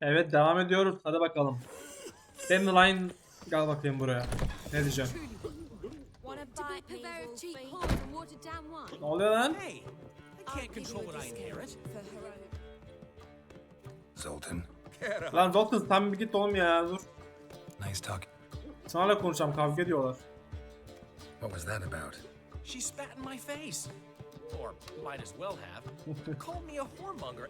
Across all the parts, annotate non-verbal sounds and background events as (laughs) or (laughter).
Evet devam ediyoruz. Hadi bakalım. Dandelion gel bakayım buraya. Ne diyeceğim? Ne oluyor lan? Zoltan, Lan Zoltan sen bir git oğlum ya dur. nice talk. Sana konuşacağım kavga ediyorlar. What was that about? She spat in my face. Or might as well have. (laughs) Called me a whoremonger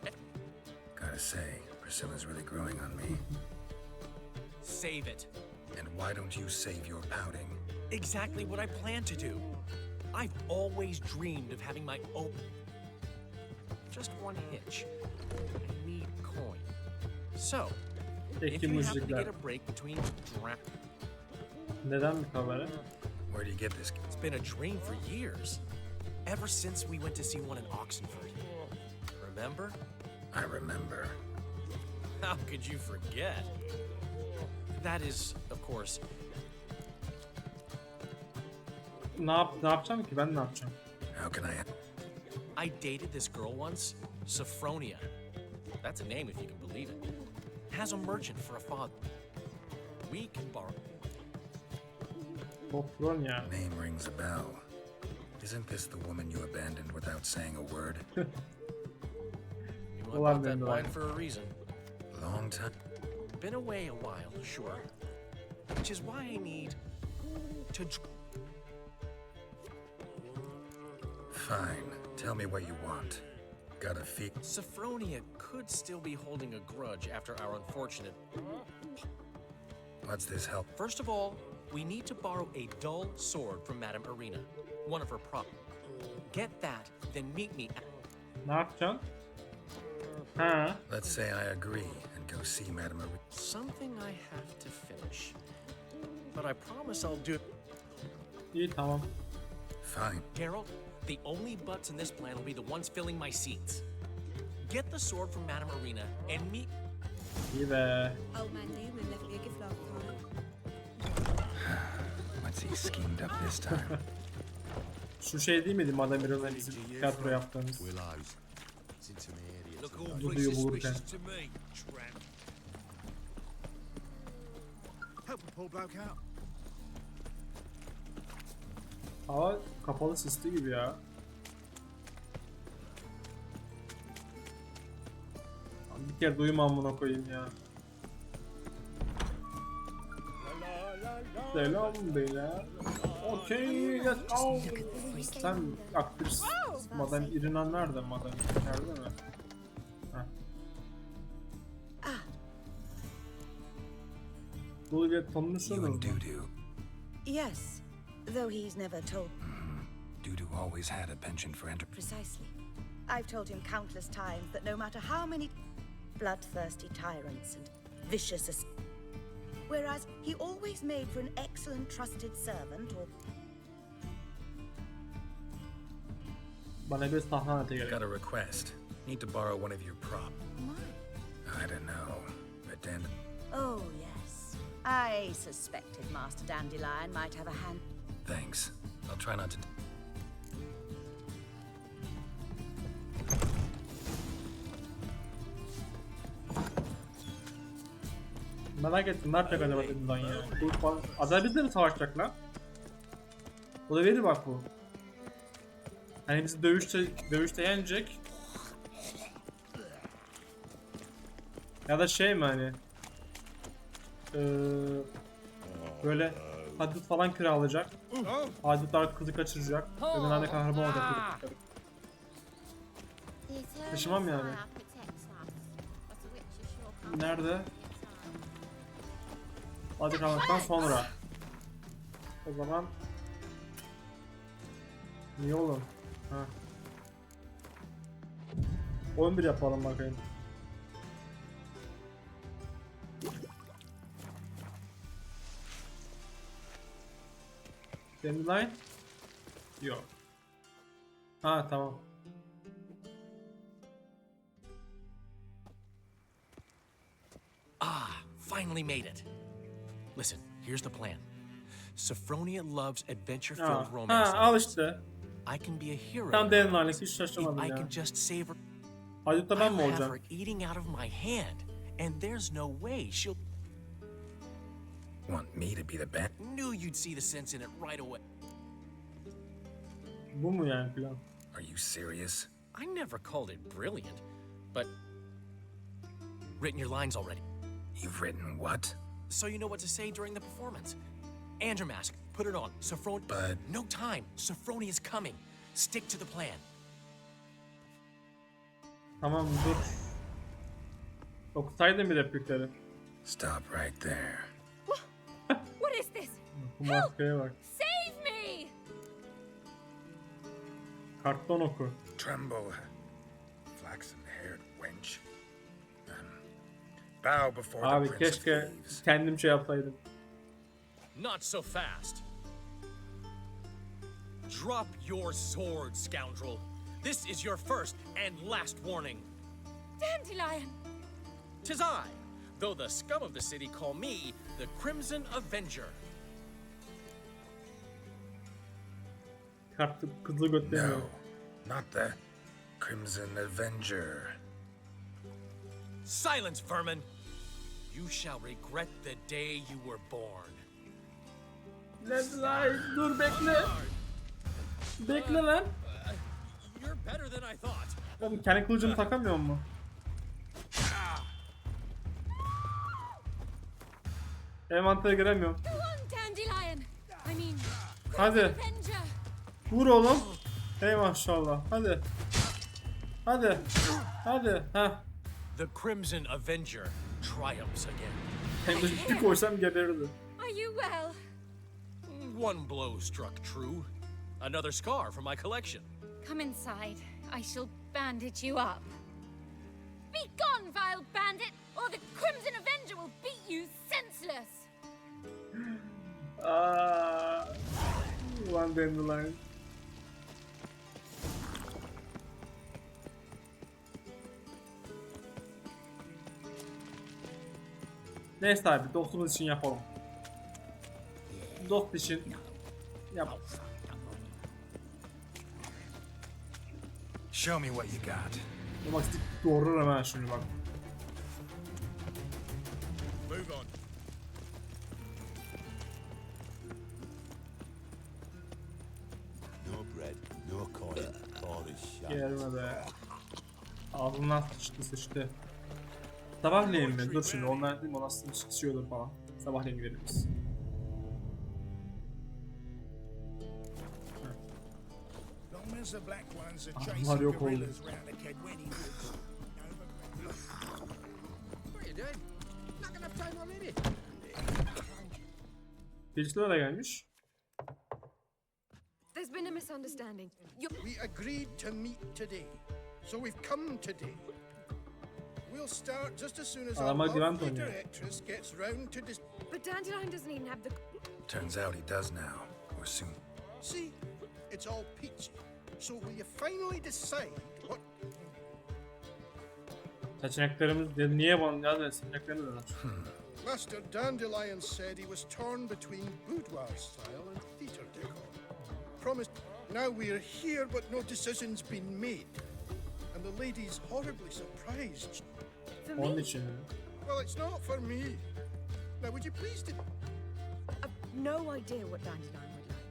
Gotta say, Priscilla's really growing on me. save it. And why don't you save your pouting? Exactly what I plan to do. I've always dreamed of having my own. Just one hitch. I need coin. So, if you happen to get a break between dra- Neden bir kamera? Where do you get this? It's been a dream for years. Ever since we went to see one in Oxenford. Remember? I remember. How could you forget? That is, of course, Ne yap ne yapacağım ki ben ne yapacağım? How can I? I dated this girl once, Sophronia. That's a name if you can believe it. Has a merchant for a father. We can borrow. Sophronia. Name rings a bell. Isn't this the woman you abandoned without saying a word? (laughs) You know, I Ulan bought that benim de wine for a reason. Long time. Been away a while, sure. Which is why I need to. Fine. Tell me what you want. Got a fee? Sophronia could still be holding a grudge after our unfortunate. What's this help? First of all, we need to borrow a dull sword from Madame Arena, one of her prop. Get that, then meet me at. Ne yapacaksın? Ha. Let's say I agree and go see Madame Marie. Something I have to finish. But I promise I'll do. İyi tamam. Fine. Geralt, the only butts in this plan will be the ones filling my seats. Get the sword from Madame Arena and meet. İyi be. (sighs) What's he schemed up this time? (laughs) Şu şey değil miydi Madame Miro'nun bizim tiyatro yaptığımız? Bloke out. Hava kapalı sisli gibi ya. Bir kere duyma amına koyayım ya. Selam beyler. Okey, let's go. Sen aktris Madame Irina nerede Madame? Nerede mi? Bu ile you tanışıyorsunuz and mu? Dudu. Yes, though he's never told hmm. Dudu always had a penchant for enter. precisely. I've told him countless times that no matter how many bloodthirsty tyrants and vicious ass- whereas he always made for an excellent trusted servant or Bana bir sahne öte gerek. Got a request. Need to borrow one of your prop. I don't know. A dan- Oh yes. I suspected Master Dandelion might have a hand Thanks. I'll try not to. Merak ettim ne yapacak acaba dedim lan ya. Bu falan. Acaba bizle mi savaşacak lan? Verir bak bu. Hani bizi dövüşte, dövüşte yenecek. Ya da şey mi hani? Ee, böyle hadut falan kiralayacak. Hadutlar kızı kaçıracak. Öbürlerine kahraman olacak. Taşımam yani. Nerede? Hadi kalmaktan sonra. O zaman Niye oğlum? Ha. 11 yapalım bakayım. Dandelion? Yok. Ha tamam. Ah, finally made it. Listen, here's the plan. Sophronia loves adventure-filled ha romance. al işte. I can be a hero. Tam Dandelion'lık hiç if şaşırmadım I ya. can just save her. Hadut'ta ben mi I'll have olacağım? her eating out of my hand, And there's no way she'll. Want me to be the band? You'd see the sense in it right away. Bu mu yani plan? Are you serious? I never called it brilliant, but. Written your lines already, You've written what? so you know what to say during the performance. And your mask, put it on. Sophroni. But- No time. Sophroni is coming. Stick to the plan. Tamam dur. Okusaydın bir replikleri. Stop right there. What is this? Maskeye bak. Save me! Karttan oku. Tremble, flaxen-haired wench. Um, bow before the Abi Prince of keşke Thieves. kendim şey yapsaydım. Not so fast. Drop your sword, scoundrel. This is your first and last warning. Dandelion! Tis I, though the scum of the city call me the Crimson Avenger. Kartı kızlı götlemiyor. No, not the Crimson Avenger. Silence, vermin! You shall regret the day you were born. Lan dur bekle. Bekle lan. You're better than I thought. Oğlum kendi kılıcını takamıyor mu? Envantere giremiyorum. Hadi. Avenger! Vur oğlum. Hey maşallah. Hadi. Hadi. Hadi. Ha. The Crimson Avenger triumphs again. Hem de bir koysam geberirdi. Are you well? One blow struck true. Another scar from my collection. Come inside. I shall bandage you up. Be gone, vile bandit, or the Crimson Avenger will beat you senseless! Ah. Aa. Ulan Dandelion. Neyse abi dostumuz için yapalım. Dost için yap. Show me what you got. Bak doğrurum hemen şimdi bak. Move on. No bread, no coin, all is shite. Gelme be. Ağzından sıçtı sıçtı. Sabahleyin mi? Dur şimdi onlar bir monastırın çıkışı olur falan. Sabahleyin gidelim biz. Adamlar yok oldu. Birisi de gelmiş. There's been a misunderstanding. We agreed to meet today. So we've come today. We'll start just as soon as ah, our Adama güven lovely directress gets round to dis- But Dandelion doesn't even have the. Turns out he does now, or soon. See, it's all peachy. So will you finally decide what Seçeneklerimiz dedi niye bana ya da seçeneklerimiz hmm. neler? Master Dandelion said he was torn between boudoir style and theatre decor. Promised. Now we're here, but no decision's been made. And the lady's horribly surprised. For Onun me? için. Well, it's not for me. Now, would you please do? I've no idea what Dandelion would like.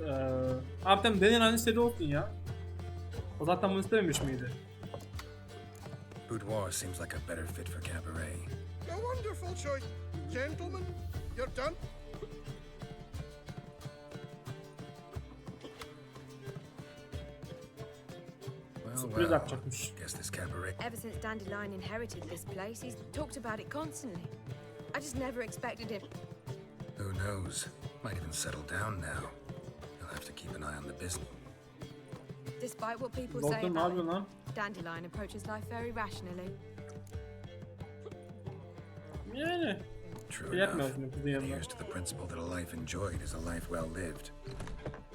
Ee, abi tamam denen istediği olsun ya. O zaten bunu istememiş miydi? Boudoir seems like a better fit for cabaret. A wonderful choice. Gentlemen, you're done. Oh, Sürpriz well, yapacakmış. guess this cabaret Ever since Dandelion inherited this place, he's talked about it constantly. I just never expected him. Who knows? Might even settle down now. You'll have to keep an eye on the business. Despite what people say Doktor ne about him. Dandelion approaches life very rationally. Yani. True enough. yapmıyoruz şimdi. Here's to the principle that a life enjoyed is a life well lived.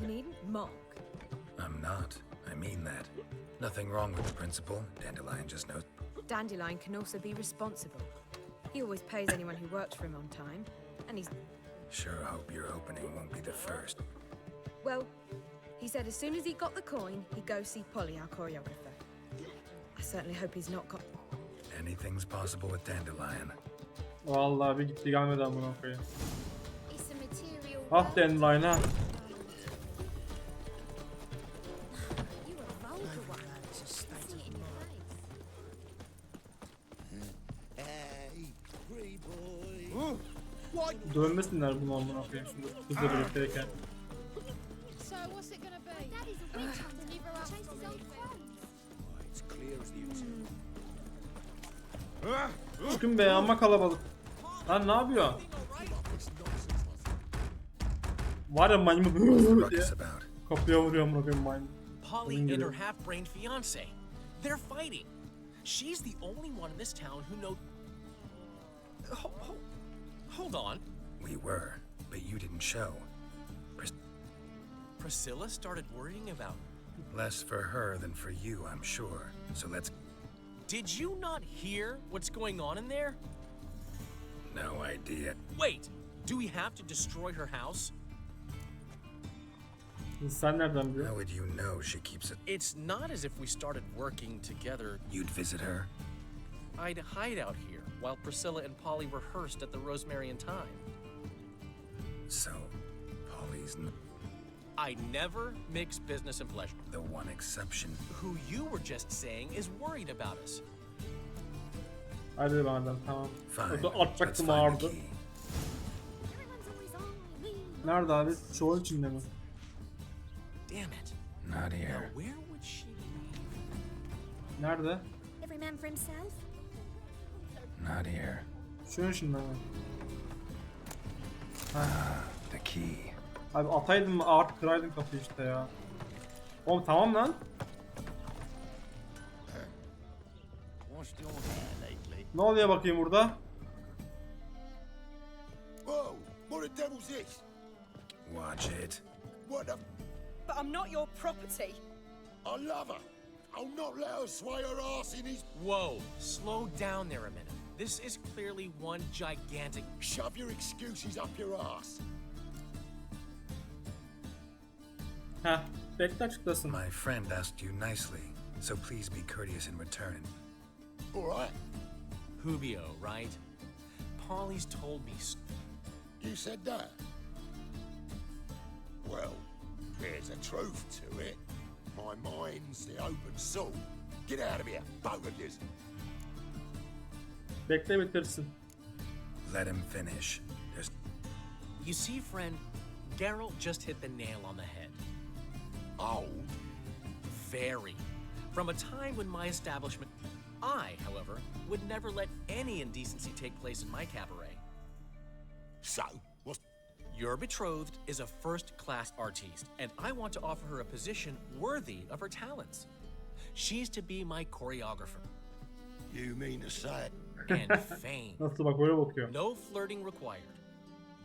You needn't mock. I'm not. I mean that. Nothing wrong with the principle. Dandelion just knows. Dandelion can also be responsible. He always pays anyone who works for him on time, and he's Sure hope your opening won't be the first. Well, he said as soon as he got the coin, he'd go see Polly, our choreographer. I certainly hope he's not got. Anything's possible with Dandelion. Vallahi bir gitti gelmedi amına koyayım. It's a material. Ah world. Dandelion ha. Dönmesinler bunu amına koyayım şimdi kızla birlikteyken. Çıkın be amma kalabalık. Lan ne yapıyor? Var ya maymun diye. Kapıya vuruyor amına koyayım maymun. Polly and her half-brain fiance. They're fighting. She's the only one in this town who knows. Hold on. We were, but you didn't show. Pres- Priscilla started worrying about. Less for her than for you, I'm sure. So let's. Did you not hear what's going on in there? No idea. Wait, do we have to destroy her house? How would you know she keeps it? It's not as if we started working together. You'd visit her? I'd hide out here while Priscilla and Polly rehearsed at the Rosemary and Thyme. So, Polly's n- I never mix business and pleasure. the one exception. Who you were just saying is worried about us. Hadi madem tamam. Fine. O da Let's atacaktım the ağırdı. key. Everyone's always on me. Nerede abi? Çoğu içinde mi? Damn it. Not Now, here. where would she be? Nerede? Every man for himself. Not here. Şunun içinde mi? The key. Abi ataydın mı ağır kıraydın kapıyı işte ya. Oğlum tamam lan. Ne oluyor bakayım burada? Whoa! What the devil's this? Watch it. What the? But I'm not your property. I love her. I'll not let her sway her ass in his. Whoa, slow down there a minute. This is clearly one gigantic. Shove your excuses up your ass. Heh. Bekle açıklasın. My friend asked you nicely, so please be courteous in return. All right. Hubio, right? Polly's told me. s- You said that. Well, there's a truth to it. My mind's the open soul. Get out of here, both of yous. Bekle bitirsin. Let him finish. There's You see, friend, Geralt just hit the nail on the head. Oh? Very. From a time when my establishment. I, however, would never let any indecency take place in my cabaret. So, what? Your betrothed is a first class artiste, and I want to offer her a position worthy of her talents. She's to be my choreographer You mean to say? And fame. Nasıl bak böyle bakıyor. No flirting required.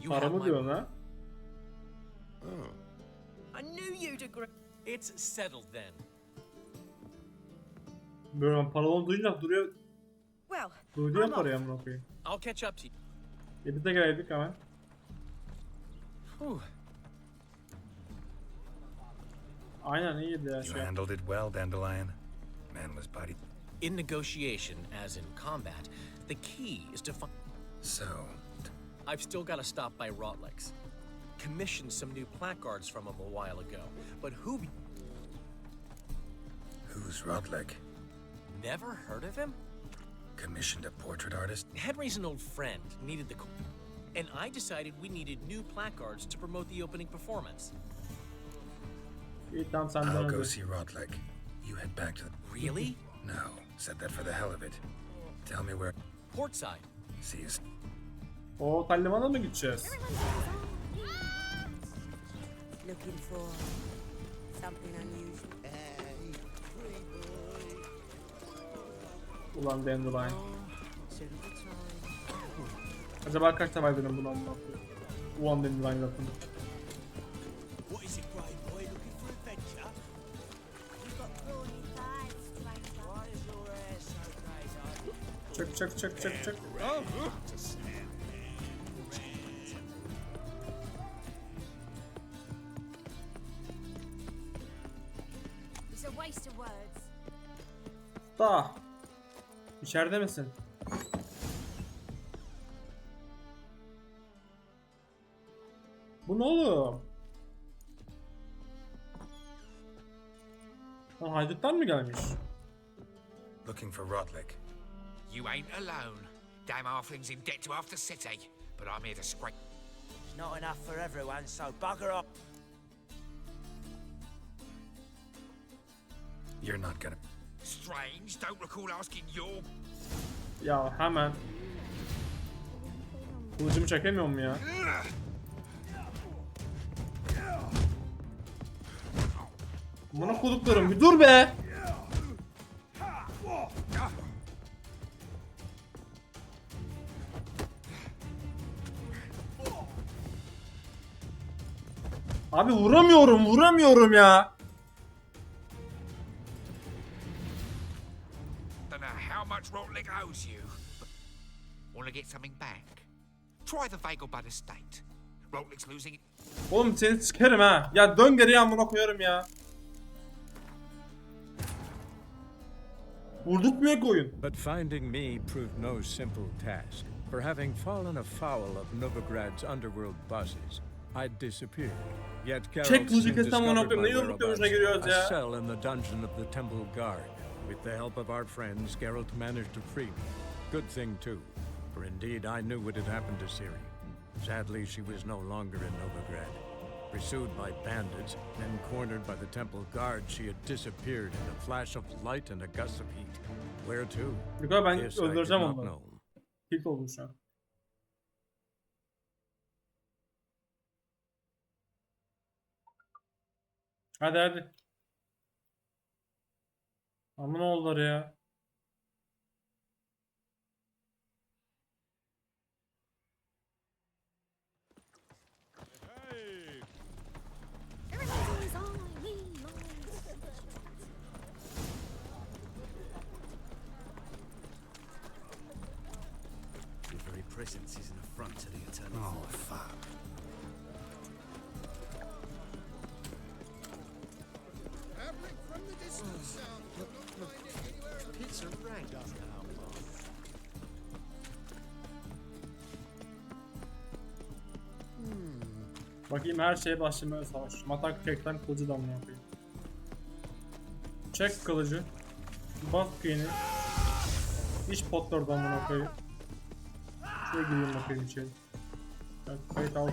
You Para have mı my diyorsun ha? I knew you'd agree. It's settled then. Böyle ben paralı duyunca duruyor. Well, Duydu ya I'm off. parayı amına koyayım. I'll catch up to you. E biz de geldik hemen. Whew. Aynen iyiydi ya you şey. handled it well, Dandelion. Man was body. In negotiation, as in combat, the key is to find. So, I've still got to stop by Rotlex. Commissioned some new placards from him a while ago, but who who's Rodlick? never heard of him? Commissioned a portrait artist? Henry's an old friend, needed the. co- And I decided we needed new placards to promote the opening performance. İyi tamam senden I'll go see Rodlick. You head back to the. Really? No, said that for the hell of it. Tell me where. Portside. See you. O otel limana mı gideceğiz? Looking for something unusual. Ulan Dandelion. Time. Acaba kaç defa dedim bunu koyayım? Ulan Dandelion lafını. What is it, Çök çök çök çök çök. Da. İçeride misin? Bu ne oğlum? Lan haydutlar mı gelmiş? Looking for Rodlick. You ain't alone. Damn halfling's in debt to half the city, but I'm here to scrape. It's not enough for everyone, so bugger off. You're not gonna. Strange, don't recall asking your. Ya hemen. Kılıcımı çekemiyor mu ya? Buna koduklarım bir dur be. Vagelbud estate. Rotlick's losing Oğlum seni sikerim ha. Ya dön geriye amına koyarım ya. Vurdurtmuyor ki oyun. But finding me proved no simple task. For having fallen afoul of Novigrad's underworld bosses, I'd disappeared. Yet Çek kılıcı soon kesin amına discovered koyayım. my Ne yumruk dövüşüne giriyoruz whereabouts, ya. a cell in the dungeon of the Temple Guard. With the help of our friends, Geralt managed to free me. Good thing, too, for indeed I knew what had happened to Ciri. Sadly, she was no longer in Novigrad. Pursued by bandits, then cornered by the Temple Guard, she had disappeared in a flash of light and a gust of heat. Where to? Yukarı ben This I did öldüreceğim not onları. know. Tilt oldum şu an. Hadi hadi. Aman oğulları ya. Bakayım her şeye başlamaya savaş. Matak çekten kılıcı da amına koyayım. Çek kılıcı. Bas kıyını. İç potlardan amına koyayım. Şuraya gireyim bakayım içeri. Evet, kayıt al da.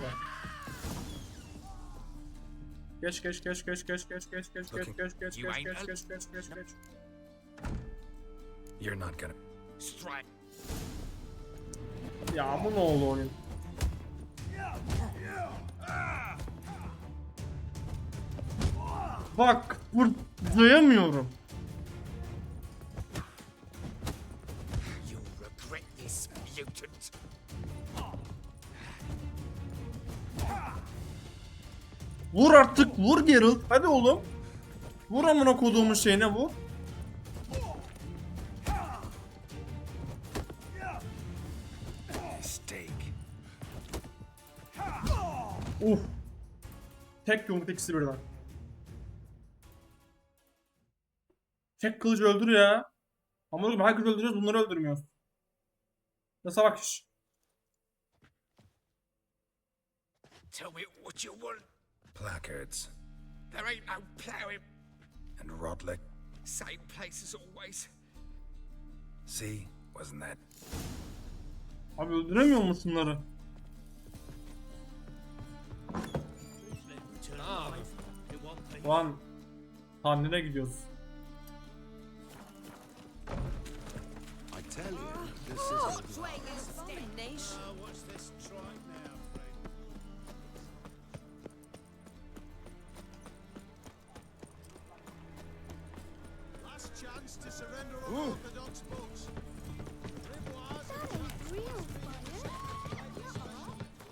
Geç geç geç geç geç geç geç geç geç geç geç geç geç geç geç geç geç You're not gonna. strike. Ya bu ne oldu oyun? Bak mutant. Vur artık vur Geralt. Hadi oğlum. Vur amına koduğumun şeyine vur. Uf. Tek yumruk ikisi birden. Tek kılıcı öldür ya. Ama oğlum herkes öldürüyoruz bunları öldürmüyoruz. Nasıl bak iş. Tell me what you want. Placards. There ain't no ploughing. And Rotlick. Same place as always. See? Wasn't that? Abi öldüremiyor musun şu an Tanrı'na gidiyoruz.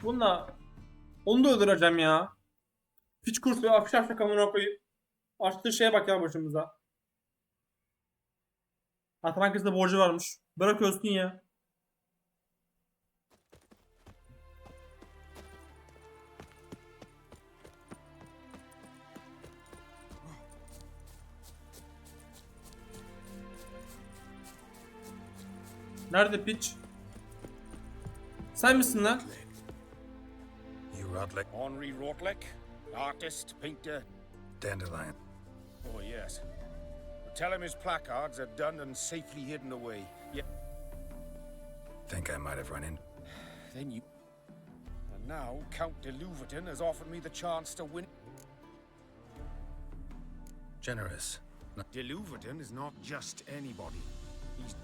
Bununla onu da öldüreceğim ya. Piç kurs ya afişe afişe kamera koyup. Açtığı şeye bak ya başımıza. Atalan kızda borcu varmış. Bırak ölsün ya. Nerede piç? Sen misin lan? Henri Rotlick, artist, painter. Dandelion. Oh, yes. Tell him his placards are done and safely hidden away. Yeah. Think I might have run in. (sighs) Then you. And now Count de Louverton has offered me the chance to win. Generous. De Louverton is not just anybody. He's.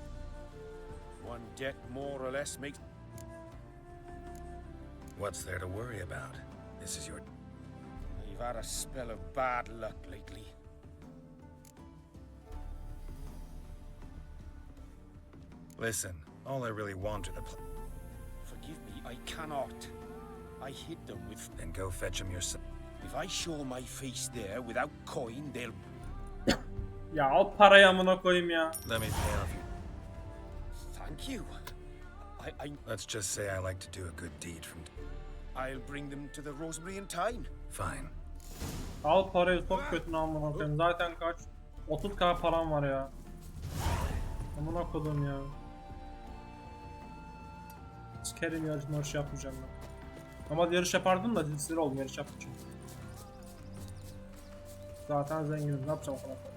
One debt more or less makes. What's there to worry about? This is your. You've had a spell of bad luck lately. Listen, all I really want are the. Pl- Forgive me, I cannot. I hid them with. then go fetch them yourself. If I show my face there without coin, they'll. Ya al parayı amına koyayım ya. Let me pay off you. Thank you. I, I, Let's just say I like to do a good deed from. I'll bring them to the Rosemary in time. Fine. Al parayı sok götüne amına koyayım. Zaten kaç? 30k param var ya. Amına kodum ya. Sikerim yarış marış yapmayacağım ben. Ama yarış yapardım da dilsizler oldum yarış yapmayacağım. Zaten zenginim ne yapacağım o kadar para?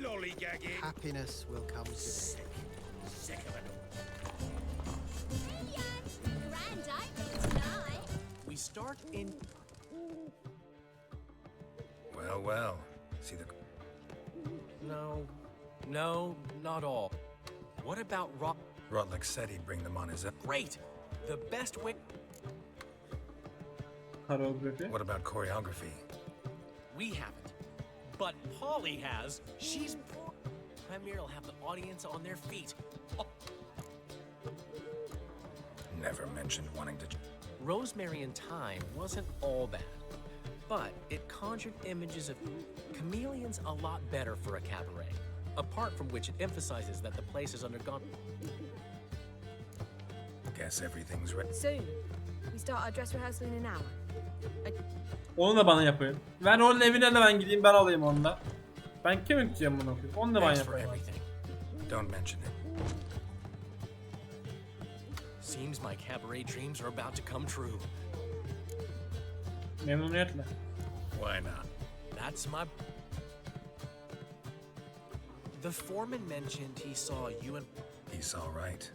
Lollygagging. Happiness will come today. Sick. Sick of it Grand tonight. We start in. Well, well. See the. No, no, not all. What about Rock? Rodlick said he'd bring them on his own. Great! The best way. Koreografi. What about choreography? We haven't. But Polly has. She's. bro- Premier will have the audience on their feet. Oh, Never mentioned wanting to. Rosemary in Time wasn't all bad, but it conjured images of chameleons a lot better for a cabaret. Apart from which, it emphasizes that the place has undergone. Guess everything's ready. Soon. We start our dress rehearsal in an hour. Onu da bana yapın. Ben onun evine de ben gideyim ben alayım onu da. Ben kimi tutacağım bunu okuyup? Onu da ben Thanks yapayım. Don't mention it. Seems my cabaret dreams are about to come true. Memnuniyetle. Why not? That's my. The foreman mentioned he saw you and He's all right.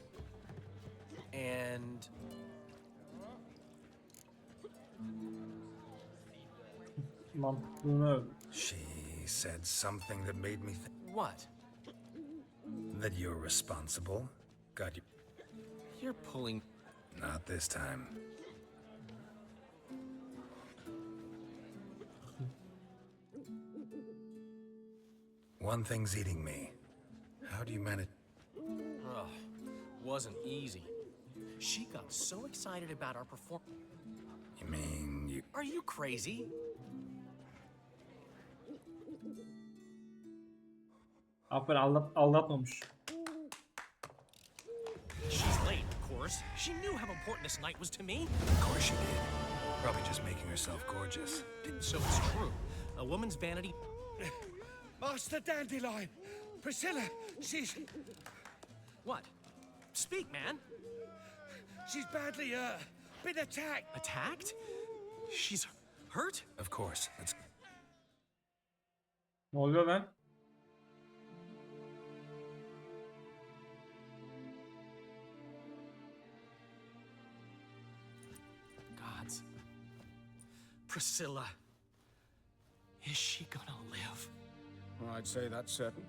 and Mantıklığını övdüm. She said something that made me think what? that you're responsible. God, you. You're pulling. Not this time. One thing's eating me. How do you manage? Ugh, wasn't easy. She got so excited about our perform. You mean you? Are you crazy? Aferin aldat, aldatmamış. She's late, of course. She knew how important this night was to me. Of course she did. Probably just making herself gorgeous. So it's true. A woman's vanity. Master Dandelion! Priscilla, she's. What? Speak, man. She's badly, uh, been attacked. Attacked? She's hurt? Of course. Let's. Ne oluyor lan? Gods. Priscilla. Is she gonna live? I'd say that's certain.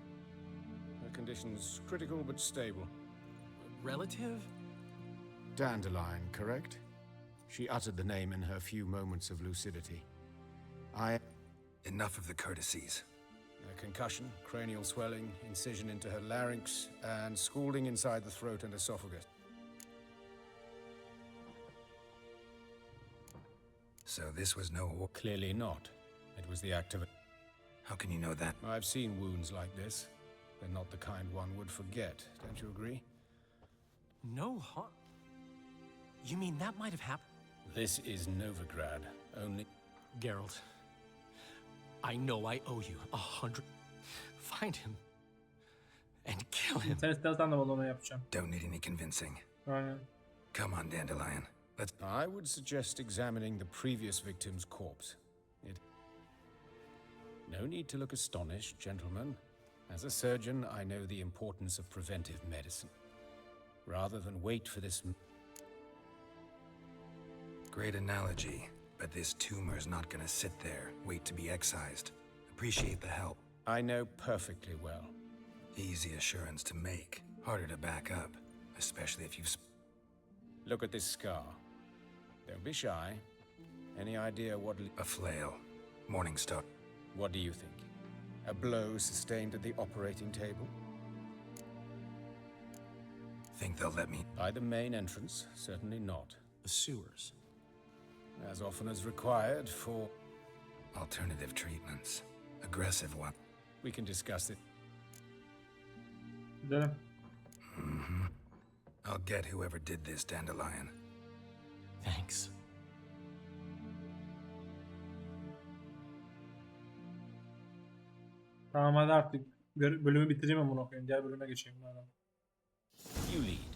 Her condition's critical but stable. Relative? Dandelion, correct? She uttered the name in her few moments of lucidity. I. Enough of the courtesies. A concussion, cranial swelling, incision into her larynx, and scalding inside the throat and esophagus. So this was no? Clearly not. It was the act of a. How can you know that? I've seen wounds like this. They're not the kind one would forget, don't you agree? No harm. You mean that might have happened? This is Novigrad. Only. Geralt, I know I owe you a hundred. Find him and kill him. Sen istersen de bana onu yapacağım. Don't need any convincing. Aynen. Come on, Dandelion. Let's. I would suggest examining the previous victim's corpse. It. No need to look astonished, gentlemen. As a surgeon, I know the importance of preventive medicine. Rather than wait for this. M- Great analogy, but this tumor's not gonna sit there, wait to be excised. Appreciate the help. I know perfectly well. Easy assurance to make, harder to back up, especially if you've. Sp- Look at this scar. Don't be shy. Any idea what. le- a flail. Morningstar. What do you think? A blow sustained at the operating table? Think they'll let me. By the main entrance? Certainly not. The sewers. As often as required for. Alternative treatments. Aggressive one. We can discuss it. Gidelim. Mm-hmm. I'll get whoever did this, Dandelion. Thanks. Tamam hadi artık bölümü bitireyim amına koyayım. Diğer bölüme geçeyim. Hadi. You lead.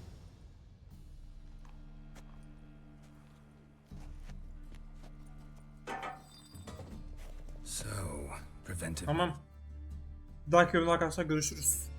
Tamam. Daha yorumlar arkadaşlar görüşürüz.